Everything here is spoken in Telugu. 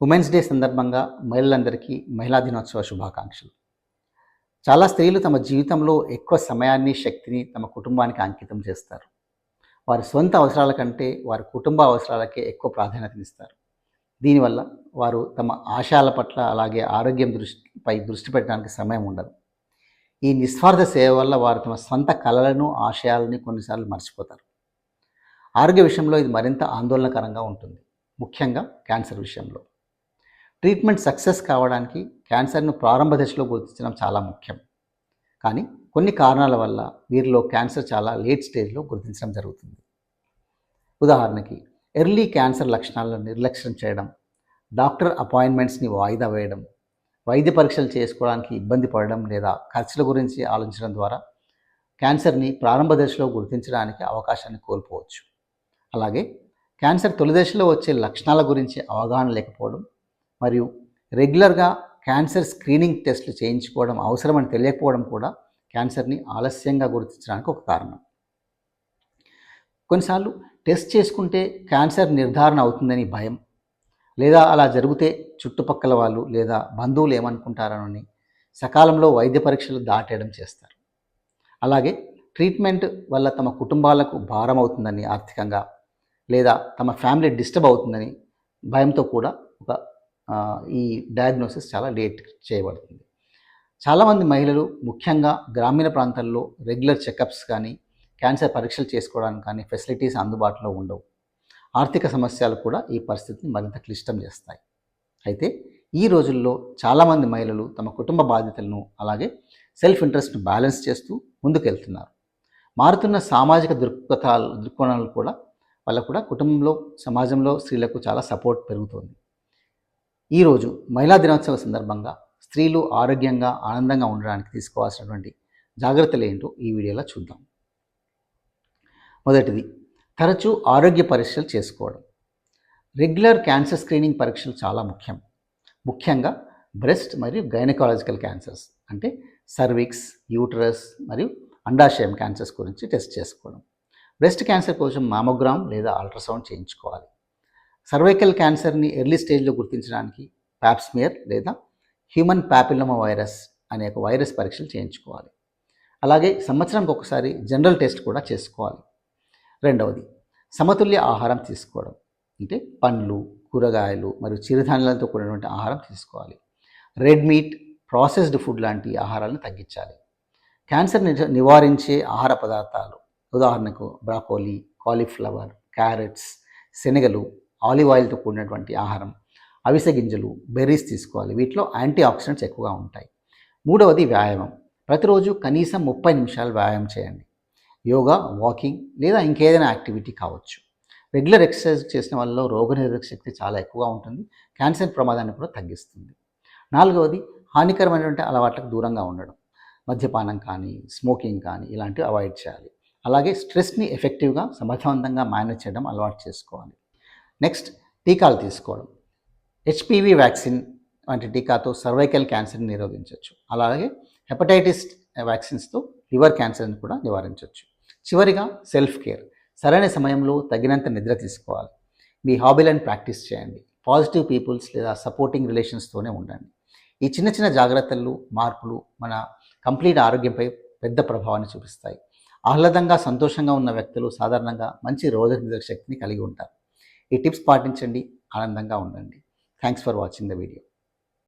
ఉమెన్స్ డే సందర్భంగా మహిళలందరికీ మహిళా దినోత్సవ శుభాకాంక్షలు. చాలా స్త్రీలు తమ జీవితంలో ఎక్కువ సమయాన్ని శక్తిని తమ కుటుంబానికి అంకితం చేస్తారు. వారి సొంత అవసరాల కంటే వారి కుటుంబ అవసరాలకే ఎక్కువ ప్రాధాన్యతనిస్తారు దీనివల్ల వారు తమ ఆశయాల పట్ల అలాగే ఆరోగ్యం దృష్టిపై దృష్టి పెట్టడానికి సమయం ఉండదు. ఈ నిస్వార్థ సేవ వల్ల వారు తమ సొంత కళలను ఆశయాలని కొన్నిసార్లు మర్చిపోతారు. ఆరోగ్య విషయంలో ఇది మరింత ఆందోళనకరంగా ఉంటుంది. ముఖ్యంగా క్యాన్సర్ విషయంలో. ట్రీట్మెంట్ సక్సెస్ కావడానికి క్యాన్సర్ను ప్రారంభ దశలో గుర్తించడం చాలా ముఖ్యం. కానీ కొన్ని కారణాల వల్ల వీరిలో క్యాన్సర్ చాలా లేట్ స్టేజ్లో గుర్తించడం జరుగుతుంది. ఉదాహరణకి ఎర్లీ క్యాన్సర్ లక్షణాలను నిర్లక్ష్యం చేయడం డాక్టర్ అపాయింట్మెంట్స్ని వాయిదా వేయడం వైద్య పరీక్షలు చేసుకోవడానికి ఇబ్బంది పడడం లేదా ఖర్చుల గురించి ఆలోచించడం ద్వారా క్యాన్సర్ని ప్రారంభ దశలో గుర్తించడానికి అవకాశాన్ని కోల్పోవచ్చు. అలాగే క్యాన్సర్ తొలి దశలో వచ్చే లక్షణాల గురించి అవగాహన లేకపోవడం మరియు రెగ్యులర్గా క్యాన్సర్ స్క్రీనింగ్ టెస్టులు చేయించుకోవడం అవసరమని తెలియకపోవడం కూడా క్యాన్సర్ని ఆలస్యంగా గుర్తించడానికి ఒక కారణం. కొన్నిసార్లు టెస్ట్ చేసుకుంటే క్యాన్సర్ నిర్ధారణ అవుతుందని భయం. లేదా అలా జరిగితే చుట్టుపక్కల వాళ్ళు లేదా బంధువులు ఏమనుకుంటారని సకాలంలో వైద్య పరీక్షలు దాటేయడం చేస్తారు. అలాగే ట్రీట్మెంట్ వల్ల తమ కుటుంబాలకు భారం అవుతుందని ఆర్థికంగా లేదా తమ ఫ్యామిలీ డిస్టర్బ్ అవుతుందని భయంతో కూడా ఒక ఈ డయాగ్నోసిస్ చాలా లేట్ చేయబడుతుంది. చాలామంది మహిళలు ముఖ్యంగా గ్రామీణ ప్రాంతాల్లో రెగ్యులర్ చెకప్స్ కానీ క్యాన్సర్ పరీక్షలు చేసుకోవడానికి కానీ ఫెసిలిటీస్ అందుబాటులో ఉండవు. ఆర్థిక సమస్యలు కూడా ఈ పరిస్థితిని మరింత క్లిష్టం చేస్తాయి. అయితే ఈ రోజుల్లో చాలామంది మహిళలు తమ కుటుంబ బాధ్యతలను అలాగే సెల్ఫ్ ఇంట్రెస్ట్ను బ్యాలెన్స్ చేస్తూ ముందుకెళ్తున్నారు. మారుతున్న సామాజిక దృక్పథాలు దృక్కోణాలు కూడా వాళ్ళ కూడా కుటుంబంలో సమాజంలో స్త్రీలకు చాలా సపోర్ట్ పెరుగుతుంది. ఈరోజు మహిళా దినోత్సవ సందర్భంగా స్త్రీలు ఆరోగ్యంగా ఆనందంగా ఉండడానికి తీసుకోవాల్సినటువంటి జాగ్రత్తలు ఏంటో ఈ వీడియోలో చూద్దాం. మొదటిది తరచూ ఆరోగ్య పరీక్షలు చేసుకోవడం. రెగ్యులర్ క్యాన్సర్ స్క్రీనింగ్ పరీక్షలు చాలా ముఖ్యం. ముఖ్యంగా బ్రెస్ట్ మరియు గైనకాలజికల్ క్యాన్సర్స్ అంటే సర్విక్స్ యూటరస్ మరియు అండాశయం క్యాన్సర్స్ గురించి టెస్ట్ చేసుకోవడం. బ్రెస్ట్ క్యాన్సర్ కోసం మామోగ్రామ్ లేదా అల్ట్రాసౌండ్ చేయించుకోవాలి. సర్వైకల్ క్యాన్సర్ని ఎర్లీ స్టేజ్లో గుర్తించడానికి ప్యాప్స్మియర్ లేదా హ్యూమన్ ప్యాపిల్లమా వైరస్ అనే ఒక వైరస్ పరీక్షలు చేయించుకోవాలి. అలాగే సంవత్సరానికి ఒకసారి జనరల్ టెస్ట్ కూడా చేసుకోవాలి. రెండవది సమతుల్య ఆహారం తీసుకోవడం. అంటే పండ్లు కూరగాయలు మరియు చిరుధాన్యాలతో కూడినటువంటి ఆహారం తీసుకోవాలి. రెడ్ మీట్ ప్రాసెస్డ్ ఫుడ్ లాంటి ఆహారాలను తగ్గించాలి. క్యాన్సర్ నివారించే ఆహార పదార్థాలు. ఉదాహరణకు బ్రాకోలీ కాలీఫ్లవర్ క్యారెట్స్ శనగలు ఆలివ్ ఆయిల్తో కూడినటువంటి ఆహారం అవిసె గింజలు బెర్రీస్ తీసుకోవాలి. వీటిలో యాంటీ ఆక్సిడెంట్స్ ఎక్కువగా ఉంటాయి. మూడవది వ్యాయామం. ప్రతిరోజు కనీసం ముప్పై నిమిషాలు వ్యాయామం చేయండి. యోగా వాకింగ్ లేదా ఇంకేదైనా యాక్టివిటీ కావచ్చు. రెగ్యులర్ ఎక్సర్సైజ్ చేసిన వాళ్ళలో రోగనిరోధక శక్తి చాలా ఎక్కువగా ఉంటుంది. క్యాన్సర్ ప్రమాదాన్ని కూడా తగ్గిస్తుంది. నాలుగవది హానికరమైనటువంటి అలవాట్లకు దూరంగా ఉండడం. మద్యపానం కానీ స్మోకింగ్ కానీ ఇలాంటివి అవాయిడ్ చేయాలి. అలాగే స్ట్రెస్ని ఎఫెక్టివ్గా సమర్థవంతంగా మేనేజ్ చేయడం అలవాటు చేసుకోవాలి. నెక్స్ట్ టీకాలు తీసుకోవడం. హెచ్పివి వ్యాక్సిన్ వంటి టీకాతో సర్వైకల్ క్యాన్సర్ని నిరోధించవచ్చు. అలాగే హెపటైటిస్ వ్యాక్సిన్స్తో లివర్ క్యాన్సర్ని కూడా నివారించవచ్చు. చివరిగా సెల్ఫ్ కేర్. సరైన సమయంలో తగినంత నిద్ర తీసుకోవాలి. మీ హాబీలను ప్రాక్టీస్ చేయండి. పాజిటివ్ పీపుల్స్ లేదా సపోర్టింగ్ రిలేషన్స్తోనే ఉండండి. ఈ చిన్న చిన్న జాగ్రత్తలు మార్పులు మన కంప్లీట్ ఆరోగ్యంపై పెద్ద ప్రభావాన్ని చూపిస్తాయి. ఆహ్లాదంగా సంతోషంగా ఉన్న వ్యక్తులు సాధారణంగా మంచి రోగనిరోధక శక్తిని కలిగి ఉంటారు. ఈ టిప్స్ పాటించండి ఆనందంగా ఉండండి. Thanks for watching the video